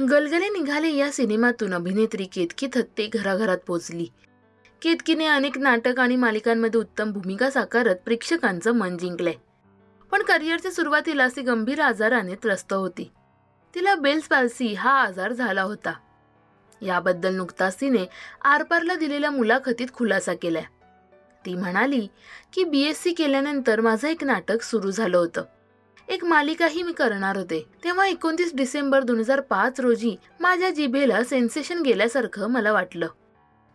गलगले निघाले या सिनेमातून अभिनेत्री केतकी थत्ते घराघरात पोचली. केतकीने अनेक नाटक आणि मालिकांमध्ये उत्तम भूमिका साकारत प्रेक्षकांचं मन जिंकलंय. पण करिअरच्या सुरुवातीला ती गंभीर आजाराने त्रस्त होती. तिला बेल्स पाल्सी हा आजार झाला होता. याबद्दल नुकताच तिने आरपारला दिलेल्या मुलाखतीत खुलासा केलाय. ती म्हणाली की बी एस सी केल्यानंतर माझं एक नाटक सुरू झालं होतं. एक मालिकाही मी करणार होते. तेव्हा एकोणतीस डिसेंबर दोन हजार पाच रोजी माझ्या जिभेला सेन्सेशन गेल्यासारखं मला वाटलं.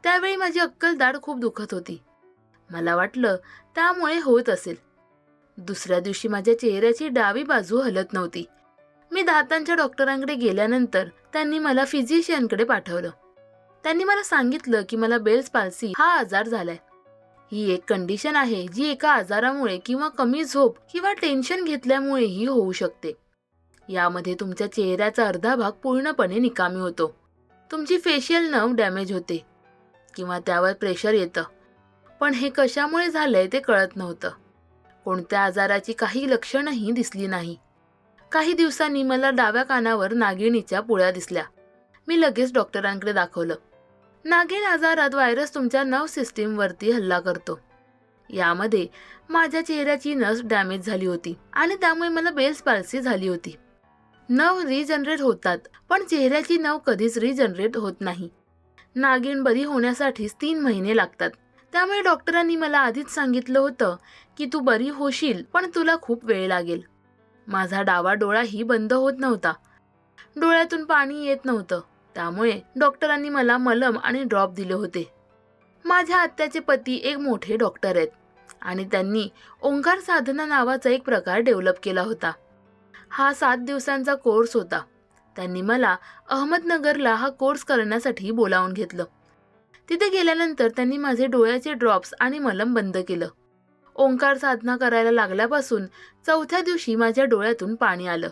त्यावेळी माझी अक्कल दाढ खूप दुखत होती. मला वाटलं त्यामुळे होत असेल. दुसऱ्या दिवशी माझ्या चेहऱ्याची डावी बाजू हलत नव्हती. मी दातांच्या डॉक्टरांकडे गेल्यानंतर त्यांनी मला फिजिशियनकडे पाठवलं. त्यांनी मला सांगितलं की मला बेल्स पाल्सी हा आजार झालाय. ही एक कंडिशन आहे जी एका आजारामुळे किंवा कमी झोप किंवा टेन्शन घेतल्यामुळेही होऊ शकते. यामध्ये तुमच्या चेहऱ्याचा अर्धा भाग पूर्णपणे निकामी होतो. तुमची फेशियल नव डॅमेज होते किंवा त्यावर प्रेशर येतं. पण हे कशामुळे झालंय ते कळत नव्हतं. कोणत्या आजाराची काही लक्षणंही दिसली नाही. काही दिवसांनी मला डाव्या कानावर नागिणीच्या पुळ्या दिसल्या. मी लगेच डॉक्टरांकडे दाखवलं. नागिन आजारात व्हायरस तुमच्या नर्व सिस्टीमवरती हल्ला करतो. यामध्ये माझ्या चेहऱ्याची नस डॅमेज झाली होती आणि त्यामुळे मला बेल्स पाल्सी झाली होती. नव रिजनरेट होतात पण चेहऱ्याची नव कधीच रिजनरेट होत नाही. नागिन बरी होण्यासाठीच तीन महिने लागतात. त्यामुळे डॉक्टरांनी मला आधीच सांगितलं होतं की तू बरी होशील पण तुला खूप वेळ लागेल. माझा डावा डोळाही बंद होत नव्हता. डोळ्यातून पाणी येत नव्हतं. त्यामुळे डॉक्टरांनी मला मलम आणि ड्रॉप दिले होते. माझ्या आत्याचे पती एक मोठे डॉक्टर आहेत आणि त्यांनी ओंकार साधना नावाचा एक प्रकार डेव्हलप केला होता. हा सात दिवसांचा कोर्स होता. त्यांनी मला अहमदनगरला हा कोर्स करण्यासाठी बोलावून घेतलं. तिथे गेल्यानंतर त्यांनी माझे डोळ्याचे ड्रॉप्स आणि मलम बंद केलं. ओंकार साधना करायला लागल्यापासून चौथ्या दिवशी माझ्या डोळ्यातून पाणी आलं.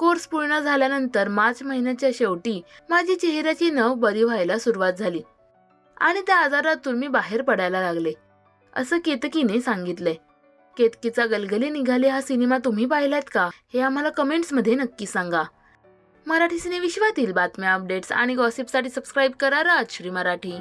कोर्स पूर्ण झाल्यानंतर मार्च महिन्याच्या शेवटी माझी चेहऱ्याची नव बरी व्हायला सुरुवात झाली. आणि त्या आजारातून मी बाहेर पडायला लागले. असं केतकीने सांगितलंय. केतकीचा गलगली निघाले हा सिनेमा तुम्ही पाहिलात का? हे आम्हाला कमेंट्समध्ये नक्की सांगा. मराठी सिनेविश्वातील बातम्या अपडेट्स आणि गॉसिपसाठी सबस्क्राईब करा राजश्री मराठी.